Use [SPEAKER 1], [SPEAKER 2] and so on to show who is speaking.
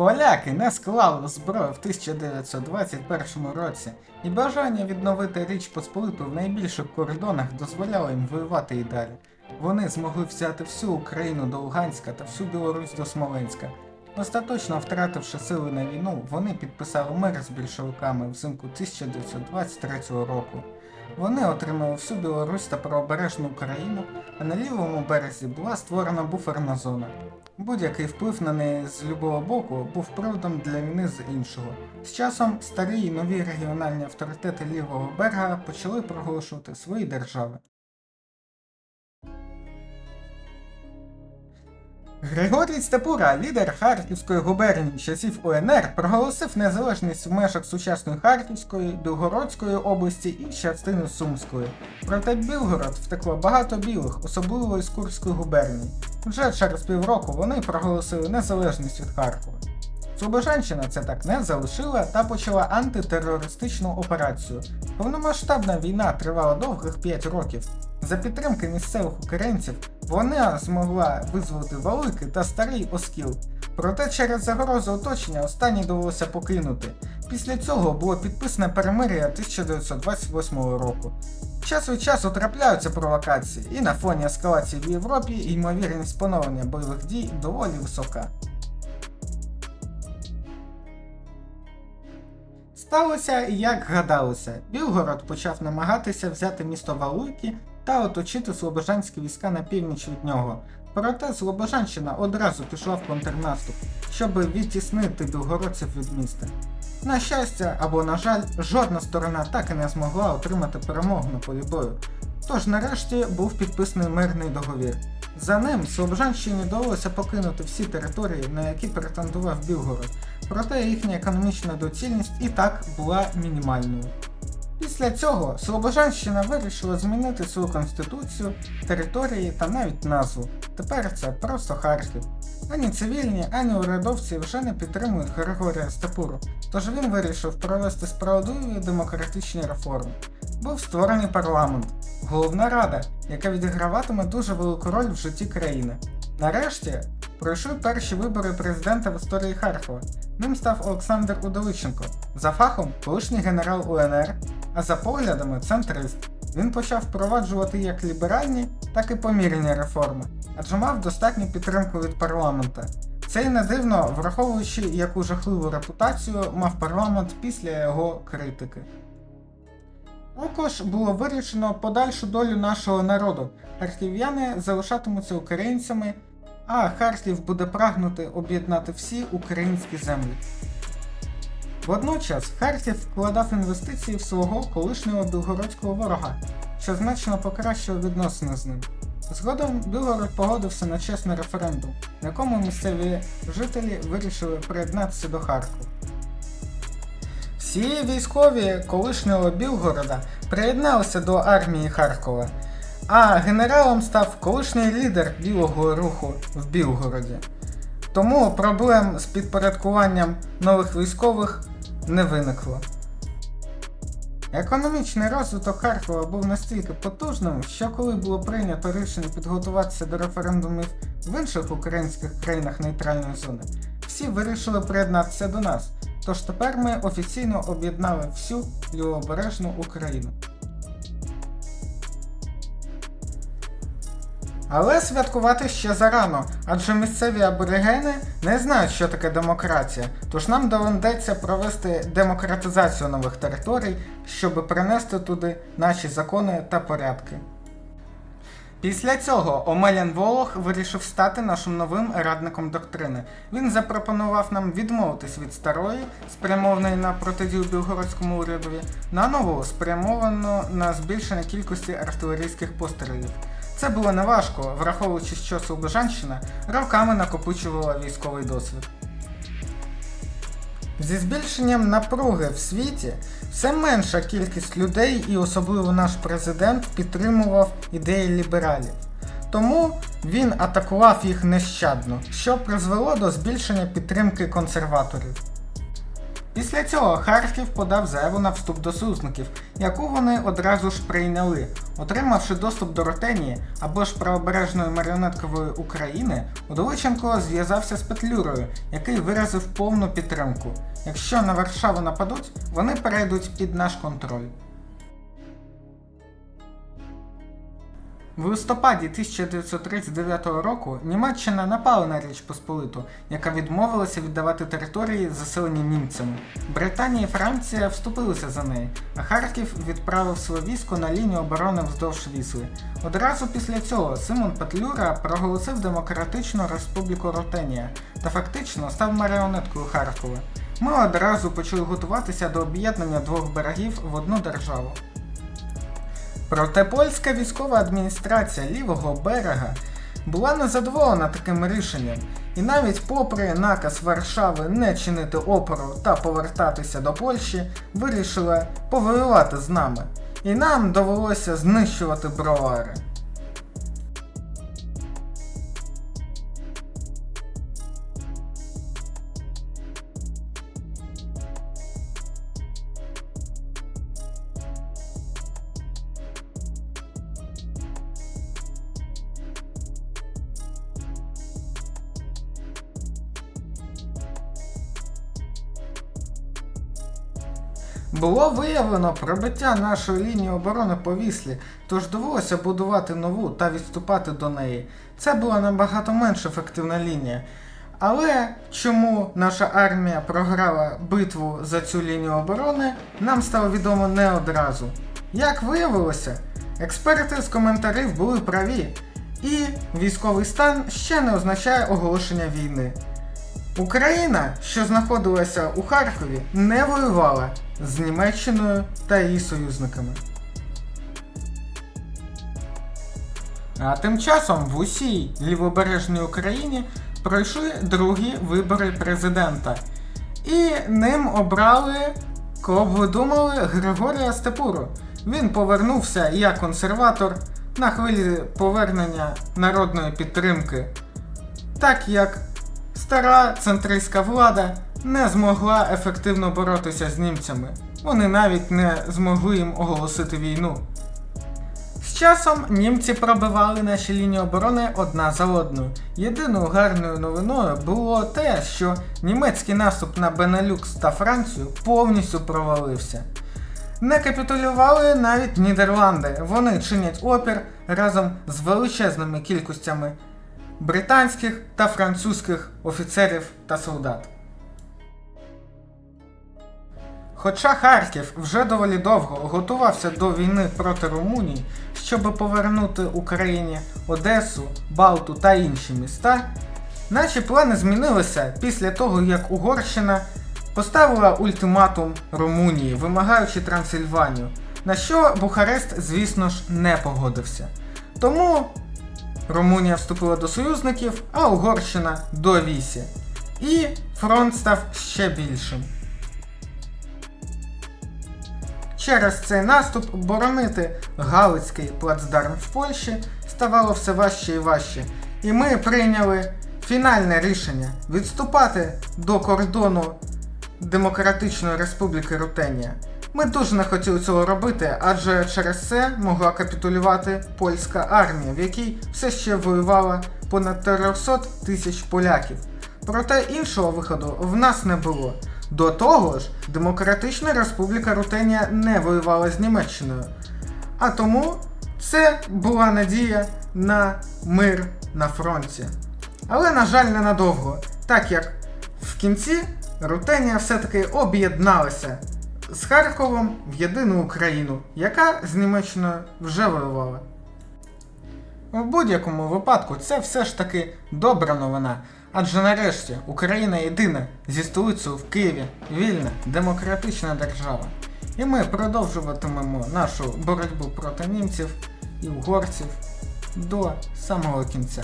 [SPEAKER 1] Поляки не склали зброю в 1921 році, і бажання відновити Річ Посполиту в найбільших кордонах дозволяло їм воювати і далі. Вони змогли взяти всю Україну до Луганська та всю Білорусь до Смоленська. Остаточно втративши сили на війну, вони підписали мир з більшовиками взимку 1923 року. Вони отримали всю Білорусь та правобережну Україну, а на лівому березі була створена буферна зона. Будь-який вплив на неї з любого боку був приводом для війни з іншого. З часом старі і нові регіональні авторитети лівого берега почали проголошувати свої держави. Григорій Степура, лідер Харківської губернії часів УНР, проголосив незалежність в межах сучасної Харківської, Білгородської області і частини Сумської. Проте Білгород втекло багато білих, особливо із Курської губернії. Вже через півроку вони проголосили незалежність від Харкова. Слобожанщина це так не залишила та почала антитерористичну операцію. Повномасштабна війна тривала довгих 5 років. За підтримки місцевих українців вона змогла визволити Великий та Старий Оскіл. Проте через загрозу оточення останні довелося покинути. Після цього було підписане перемир'я 1928 року. Час від часу трапляються провокації, і на фоні ескалації в Європі ймовірність поновлення бойових дій доволі висока. Сталося як гадалося. Білгород почав намагатися взяти місто Валуйки та оточити слобожанські війська на північ від нього. Проте Слобожанщина одразу пішла в контрнаступ, щоб відтіснити білгородців від міста. На щастя або на жаль, жодна сторона так і не змогла отримати перемогу на полі бою. Тож нарешті був підписаний мирний договір. За ним Слобожанщині довелося покинути всі території, на які претендував Білгород, проте їхня економічна доцільність і так була мінімальною. Після цього Слобожанщина вирішила змінити свою конституцію, території та навіть назву. Тепер це просто Харків. Ані цивільні, ані урядовці вже не підтримують Григорія Степуру, тож він вирішив провести справедливі демократичні реформи. Був створений парламент, головна рада, яка відіграватиме дуже велику роль в житті країни. Нарешті пройшли перші вибори президента в історії Харкова. Ним став Олександр Удовиченко, за фахом колишній генерал УНР, а за поглядами центрист. Він почав впроваджувати як ліберальні, так і помірні реформи, адже мав достатню підтримку від парламента. Це й не дивно, враховуючи, яку жахливу репутацію мав парламент після його критики. Також було вирішено подальшу долю нашого народу. Харків'яни залишатимуться українцями, а Харків буде прагнути об'єднати всі українські землі. Водночас Харків вкладав інвестиції в свого колишнього білгородського ворога, що значно покращило відносини з ним. Згодом Білгород погодився на чесний референдум, на якому місцеві жителі вирішили приєднатися до Харкова. Всі військові колишнього Білгорода приєдналися до армії Харкова, а генералом став колишній лідер білого руху в Білгороді. Тому проблем з підпорядкуванням нових військових не виникло. Економічний розвиток Харкова був настільки потужним, що коли було прийнято рішення підготуватися до референдумів в інших українських країнах нейтральної зони, всі вирішили приєднатися до нас. Тож тепер ми офіційно об'єднали всю лівобережну Україну. Але святкувати ще зарано, адже місцеві аборигени не знають, що таке демократія, тож нам доведеться провести демократизацію нових територій, щоб принести туди наші закони та порядки. Після цього Омелян Волох вирішив стати нашим новим радником доктрини. Він запропонував нам відмовитись від старої, спрямованої на протидію білгородському урядові, на нову, спрямовану на збільшення кількості артилерійських пострілів. Це було неважко, враховуючи, що Слобожанщина роками накопичувала військовий досвід. Зі збільшенням напруги в світі все менша кількість людей, і особливо наш президент, підтримував ідеї лібералів. Тому він атакував їх нещадно, що призвело до збільшення підтримки консерваторів. Після цього Харків подав заяву на вступ до союзників, яку вони одразу ж прийняли. Отримавши доступ до Ротенії або ж правобережної маріонеткової України, Удовиченко зв'язався з Петлюрою, який виразив повну підтримку. Якщо на Варшаву нападуть, вони перейдуть під наш контроль. В листопаді 1939 року Німеччина напала на Річ Посполиту, яка відмовилася віддавати території, заселені німцями. Британія і Франція вступилися за неї, а Харків відправив своє військо на лінію оборони вздовж Вісли. Одразу після цього Симон Петлюра проголосив Демократичну Республіку Ротенія та фактично став маріонеткою Харкова. Ми одразу почали готуватися до об'єднання двох берегів в одну державу. Проте польська військова адміністрація лівого берега була незадоволена таким рішенням, і навіть попри наказ Варшави не чинити опору та повертатися до Польщі, вирішила повоювати з нами. І нам довелося знищувати бровари. Було виявлено пробиття нашої лінії оборони по Віслі, тож довелося будувати нову та відступати до неї. Це була набагато менш ефективна лінія. Але чому наша армія програла битву за цю лінію оборони, нам стало відомо не одразу. Як виявилося, експерти з коментарів були праві, і військовий стан ще не означає оголошення війни. Україна, що знаходилася у Харкові, не воювала з Німеччиною та її союзниками. А тим часом в усій лівобережній Україні пройшли другі вибори президента. І ним обрали, кого ви думали, Григорія Степуру. Він повернувся як консерватор на хвилі повернення народної підтримки, так як стара центристська влада не змогла ефективно боротися з німцями. Вони навіть не змогли їм оголосити війну. З часом німці пробивали наші лінії оборони одна за одною. Єдиною гарною новиною було те, що німецький наступ на Бенелюкс та Францію повністю провалився. Не капітулювали навіть Нідерланди. Вони чинять опір разом з величезними кількостями британських та французьких офіцерів та солдат. Хоча Харків вже доволі довго готувався до війни проти Румунії, щоб повернути Україні Одесу, Балту та інші міста, наші плани змінилися після того, як Угорщина поставила ультиматум Румунії, вимагаючи Трансильванію, на що Бухарест, звісно ж, не погодився. Тому Румунія вступила до союзників, а Угорщина до Вісі. І фронт став ще більшим. Через цей наступ боронити Галицький плацдарм в Польщі ставало все важче і важче. І ми прийняли фінальне рішення відступати до кордону Демократичної Республіки Рутенія. Ми дуже не хотіли цього робити, адже через це могла капітулювати польська армія, в якій все ще воювала понад 300 тисяч поляків. Проте іншого виходу в нас не було. До того ж, Демократична Республіка Рутенія не воювала з Німеччиною. А тому це була надія на мир на фронті. Але, на жаль, ненадовго, так як в кінці Рутенія все-таки об'єдналася з Харковом в єдину Україну, яка з Німеччиною вже воювала. В будь-якому випадку це все ж таки добра новина. Адже нарешті Україна єдина зі столицею в Києві, вільна, демократична держава. І ми продовжуватимемо нашу боротьбу проти німців і угорців до самого кінця.